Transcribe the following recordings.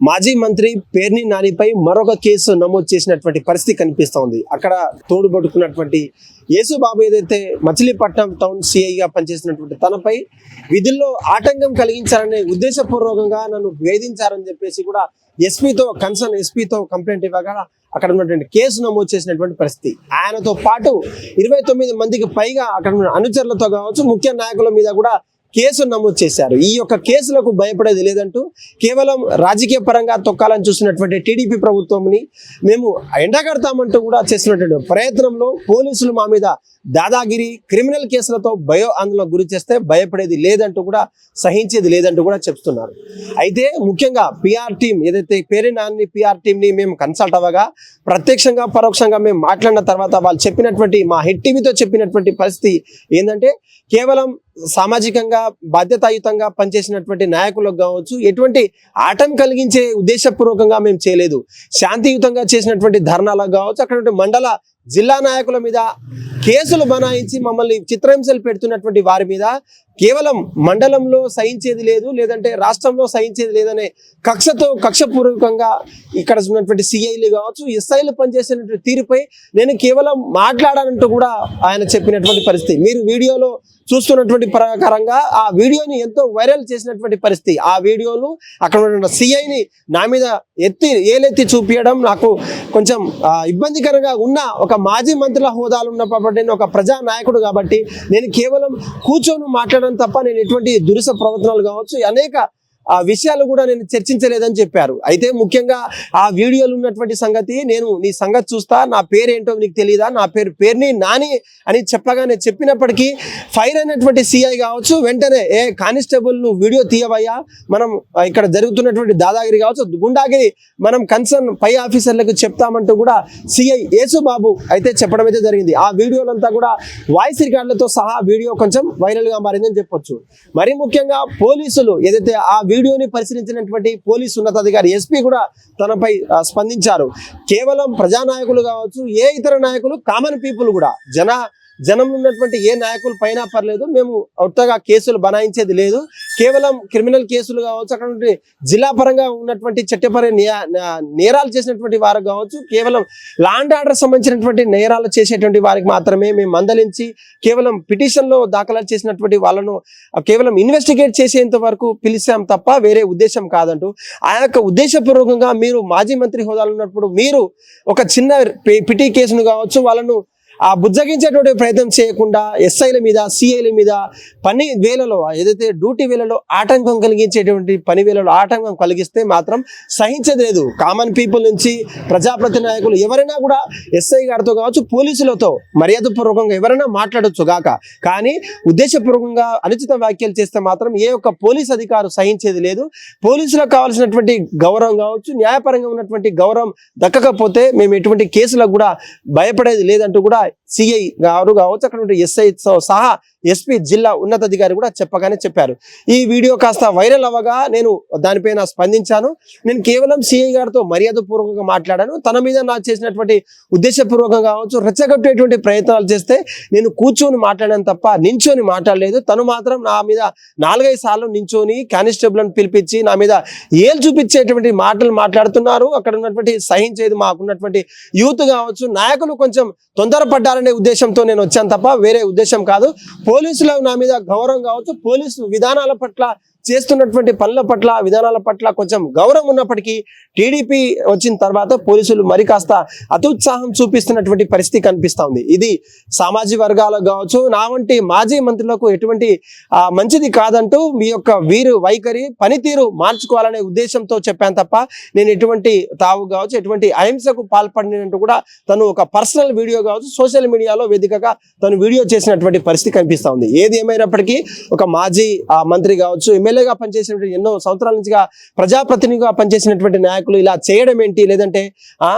మాజీ మంత్రి పేర్ని నానిపై మరొక కేసు నమోదు చేసినటువంటి పరిస్థితి కనిపిస్తోంది అక్కడ తోడుబట్టుకున్నటువంటి యేసుబాబు ఏదైతే మచిలీపట్నం టౌన్ సిఐగా పనిచేసినటువంటి తనపై విధుల్లో ఆటంకం కలిగించాలనే ఉద్దేశపూర్వకంగా నన్ను వేధించారని చెప్పేసి కూడా ఎస్పీతో కన్సర్న్ ఎస్పీతో కంప్లైంట్ ఇవ్వగా అక్కడ ఉన్నటువంటి కేసు నమోదు చేసినటువంటి పరిస్థితి. ఆయనతో పాటు ఇరవై తొమ్మిది మందికి పైగా అక్కడ ఉన్న అనుచరులతో కావచ్చు ముఖ్య నాయకుల మీద కూడా కేసు నమోదు చేశారు. ఈ యొక్క కేసులకు భయపడేది లేదంటూ కేవలం రాజకీయ పరంగా తొక్కాలని చూసినటువంటి టీడీపీ ప్రభుత్వంని మేము ఎండగడతామంటూ కూడా చేసినటువంటి ప్రయత్నంలో పోలీసులు మా మీద దాదాగిరి క్రిమినల్ కేసులతో భయో ఆందోళన గురి చేస్తే భయపడేది లేదంటూ కూడా సహించేది లేదంటూ కూడా చెప్తున్నారు. అయితే ముఖ్యంగా పిఆర్ టీం ఏదైతే పేరు నాని పిఆర్ టీంని మేము కన్సల్ట్ అవ్వగా ప్రత్యక్షంగా పరోక్షంగా మేము మాట్లాడిన తర్వాత వాళ్ళు చెప్పినటువంటి మా హెడ్ టీవీతో చెప్పినటువంటి పరిస్థితి ఏంటంటే కేవలం సామాజికంగా బాధ్యతాయుతంగా పనిచేసినటువంటి నాయకులకు కావచ్చు ఎటువంటి ఆటం కలిగించే ఉద్దేశపూర్వకంగా మేము చేయలేదు. శాంతియుతంగా చేసినటువంటి ధర్నాలకు కావచ్చు అక్కడ మండల జిల్లా నాయకుల మీద కేసులు బనాయించి మమ్మల్ని చిత్రహింసలు పెడుతున్నటువంటి వారి మీద కేవలం మండలంలో సహించేది లేదు లేదంటే రాష్ట్రంలో సహించేది లేదనే కక్షతో కక్షపూర్వకంగా ఇక్కడ ఉన్నటువంటి సిఐలు కావచ్చు ఎస్ఐలు పనిచేసినటువంటి తీరుపై నేను కేవలం మాట్లాడానంటూ కూడా ఆయన చెప్పినటువంటి పరిస్థితి. మీరు వీడియోలో చూస్తున్నటువంటి ప్రకారంగా ఆ వీడియోని ఎంతో వైరల్ చేసినటువంటి పరిస్థితి. ఆ వీడియోలు అక్కడ ఉన్న సిఐని నా మీద ఎత్తి ఏలెత్తి చూపించడం నాకు కొంచెం ఇబ్బందికరంగా ఉన్న ఒక మాజీ మంత్రుల హోదాలు ఉన్నప్పుడు నేను ఒక ప్రజా నాయకుడు కాబట్టి నేను కేవలం కూర్చొని మాట్లాడడం తప్ప నేను ఎటువంటి దురుస ప్రవర్తనలు కావచ్చు. అనేక ఆ విషయాలు కూడా నేను చర్చించలేదని చెప్పారు. అయితే ముఖ్యంగా ఆ వీడియోలు ఉన్నటువంటి సంగతి నేను నీ సంగతి చూస్తా నా పేరేంటో నీకు తెలియదా నా పేరు పేరుని నాని అని చెప్పగానే చెప్పినప్పటికీ ఫైర్ అయినటువంటి సిఐ కావచ్చు వెంటనే ఏ కానిస్టేబుల్ నువ్వు వీడియో తీయవయ్యా మనం ఇక్కడ జరుగుతున్నటువంటి దాదాగిరి కావచ్చు గుండాగిరి మనం కన్సర్న్ పై ఆఫీసర్లకు చెప్తామంటూ కూడా సిఐ యేసుబాబు అయితే చెప్పడం అయితే జరిగింది. ఆ వీడియోలంతా కూడా వాయిస్ రికార్డులతో సహా వీడియో కొంచెం వైరల్గా మారిందని చెప్పొచ్చు. మరి ముఖ్యంగా పోలీసులు ఏదైతే ఆ వీడియోని పరిశీలించినటువంటి పోలీసు ఉన్నతాధికారి ఎస్పీ కూడా తనపై స్పందించారు. కేవలం ప్రజానాయకులు కావచ్చు ఏ ఇతర నాయకులు కామన్ పీపుల్ కూడా జన జనం ఉన్నటువంటి ఏ నాయకులు పైన పర్లేదు మేము కొత్తగా కేసులు బనాయించేది లేదు. కేవలం క్రిమినల్ కేసులు కావచ్చు అక్కడ జిల్లా పరంగా ఉన్నటువంటి చట్టపర నేరాలు చేసినటువంటి వారు కావచ్చు కేవలం లాండ్ ఆర్డర్ సంబంధించినటువంటి నేరాలు చేసేటువంటి వారికి మాత్రమే మేము మందలించి కేవలం పిటిషన్లో దాఖలు చేసినటువంటి వాళ్ళను కేవలం ఇన్వెస్టిగేట్ చేసేంత వరకు పిలిచాం తప్ప వేరే ఉద్దేశం కాదంటూ ఆ యొక్క ఉద్దేశపూర్వకంగా మీరు మాజీ మంత్రి హోదాలో ఉన్నప్పుడు మీరు ఒక చిన్న పి- పిటి కేసును కావచ్చు వాళ్ళను ఆ బుజ్జగించేటువంటి ప్రయత్నం చేయకుండా ఎస్ఐల మీద సిఐల మీద పని వేలలో ఏదైతే డ్యూటీ వేలలో ఆటంకం కలిగించేటువంటి పని వేలలో ఆటంకం కలిగిస్తే మాత్రం సహించేది లేదు. కామన్ పీపుల్ నుంచి ప్రజాప్రతి నాయకులు ఎవరైనా కూడా ఎస్ఐ గారితో కావచ్చు పోలీసులతో మర్యాదపూర్వకంగా ఎవరైనా మాట్లాడొచ్చు గాక. కానీ ఉద్దేశపూర్వకంగా అనుచిత వ్యాఖ్యలు చేస్తే మాత్రం ఏ ఒక్క పోలీస్ అధికారు సహించేది లేదు. పోలీసులకు కావాల్సినటువంటి గౌరవం కావచ్చు న్యాయపరంగా ఉన్నటువంటి గౌరవం దక్కకపోతే మేము ఎటువంటి కేసులకు కూడా భయపడేది లేదంటూ కూడా సిఐ గారు కావచ్చు అక్కడ ఎస్ఐ సహా ఎస్పీ జిల్లా ఉన్నతాధికారి కూడా చెప్పగానే చెప్పారు. ఈ వీడియో కాస్త వైరల్ అవ్వగా నేను దానిపైన స్పందించాను. నేను కేవలం సిఐ గారితో మర్యాదపూర్వకంగా మాట్లాడాను. తన మీద నాకు చేసినటువంటి ఉద్దేశపూర్వకంగా కావచ్చు రెచ్చగొట్టేటువంటి ప్రయత్నాలు చేస్తే నేను కూర్చొని మాట్లాడాను తప్ప నించొని మాట్లాడలేదు. తను మాత్రం నా మీద నాలుగైదు సార్లు నించొని కానిస్టేబుల్ అని పిలిపించి నా మీద ఏలు చూపించేటువంటి మాటలు మాట్లాడుతున్నారు. అక్కడ ఉన్నటువంటి సహించేది మాకున్నటువంటి యూత్ కావచ్చు నాయకులు కొంచెం తొందరపడ్డారనే ఉద్దేశంతో నేను వచ్చాను తప్ప వేరే ఉద్దేశం కాదు. పోలీసుల నా మీద గౌరవం కావచ్చు పోలీసు విధానాల పట్ల చేస్తున్నటువంటి పనుల పట్ల విధానాల పట్ల కొంచెం గౌరవం ఉన్నప్పటికీ టీడీపీ వచ్చిన తర్వాత పోలీసులు మరి కాస్త అతుత్సాహం చూపిస్తున్నటువంటి పరిస్థితి కనిపిస్తా ఉంది. ఇది సామాజిక వర్గాలకు కావచ్చు నా వంటి మాజీ మంత్రులకు ఎటువంటి మంచిది కాదంటూ మీ యొక్క వీరు వైఖరి పనితీరు మార్చుకోవాలనే ఉద్దేశంతో చెప్పాను తప్ప నేను ఎటువంటి తావు కావచ్చు ఎటువంటి అహింసకు పాల్పడినట్టు కూడా తను ఒక పర్సనల్ వీడియో కావచ్చు సోషల్ మీడియాలో వేదికగా తను వీడియో చేసినటువంటి పరిస్థితి కనిపిస్తా ఉంది. ఏది ఏమైనప్పటికీ ఒక మాజీ ఆ, మంత్రి కావచ్చు ఎమ్మెల్యేగా పనిచేసినటువంటి ఎన్నో సంవత్సరాల నుంచిగా ప్రజాప్రతినిధిగా పనిచేసినటువంటి నాయకులు ఇలా చేయడం ఏంటి? లేదంటే ఆ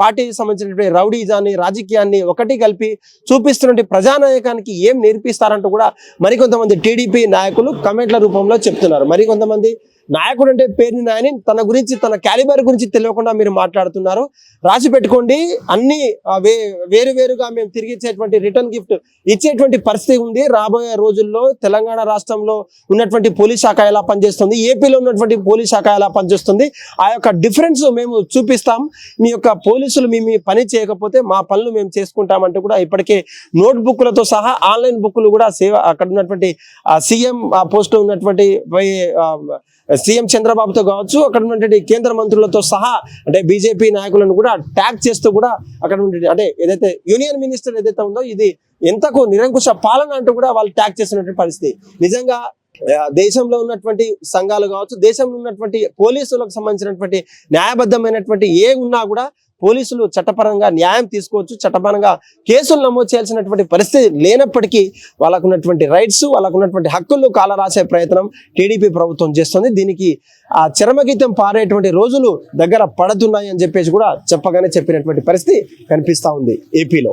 పార్టీకి సంబంధించినటువంటి రౌడీజాన్ని రాజకీయాన్ని ఒకటి కలిపి చూపిస్తున్నటువంటి ప్రజానాయకానికి ఏం నేర్పిస్తారంటూ కూడా మరికొంతమంది టీడీపీ నాయకులు కమెంట్ల రూపంలో చెప్తున్నారు. మరికొంతమంది నాయకుడు అంటే పేరుని నాయని తన గురించి తన క్యాలిబర్ గురించి తెలియకుండా మీరు మాట్లాడుతున్నారు. రాసి పెట్టుకోండి. అన్ని వే వేరు వేరుగా మేము తిరిగి ఇచ్చేటువంటి రిటర్న్ గిఫ్ట్ ఇచ్చేటువంటి పరిస్థితి ఉంది. రాబోయే రోజుల్లో తెలంగాణ రాష్ట్రంలో ఉన్నటువంటి పోలీస్ శాఖ ఎలా పనిచేస్తుంది? ఏపీలో ఉన్నటువంటి పోలీస్ శాఖ ఎలా పనిచేస్తుంది? ఆ యొక్క డిఫరెన్స్ మేము చూపిస్తాం. మీ యొక్క పోలీసులు మీ మీ పని చేయకపోతే మా పనులు మేము చేసుకుంటామంటూ కూడా ఇప్పటికే నోట్ బుక్లతో సహా ఆన్లైన్ బుక్లు కూడా సేవ అక్కడ ఉన్నటువంటి సీఎం పోస్ట్ ఉన్నటువంటి సీఎం చంద్రబాబుతో కావచ్చు అక్కడ ఉన్నటువంటి కేంద్ర మంత్రులతో సహా అంటే బీజేపీ నాయకులను కూడా ట్యాగ్ చేస్తూ కూడా అక్కడ ఉండే అంటే ఏదైతే యూనియన్ మినిస్టర్ ఏదైతే ఉందో ఇది ఎంతకు నిరంకుశ పాలన అంటూ కూడా వాళ్ళు ట్యాగ్ చేస్తున్నటువంటి పరిస్థితి. నిజంగా దేశంలో ఉన్నటువంటి సంఘాలు కావచ్చు దేశంలో ఉన్నటువంటి పోలీసులకు సంబంధించినటువంటి న్యాయబద్ధమైనటువంటి ఏ ఉన్నా కూడా పోలీసులు చట్టపరంగా న్యాయం తీసుకోవచ్చు చట్టపరంగా కేసులు నమోదు చేయాల్సినటువంటి పరిస్థితి లేనప్పటికీ వాళ్ళకు ఉన్నటువంటి రైట్స్ వాళ్ళకు ఉన్నటువంటి హక్కులు కాలరాసే ప్రయత్నం టీడీపీ ప్రభుత్వం చేస్తుంది. దీనికి ఆ చరమగీతం పారేటువంటి రోజులు దగ్గర పడుతున్నాయి అని చెప్పేసి కూడా చెప్పగానే చెప్పినటువంటి పరిస్థితి కనిపిస్తూ ఉంది ఏపీలో.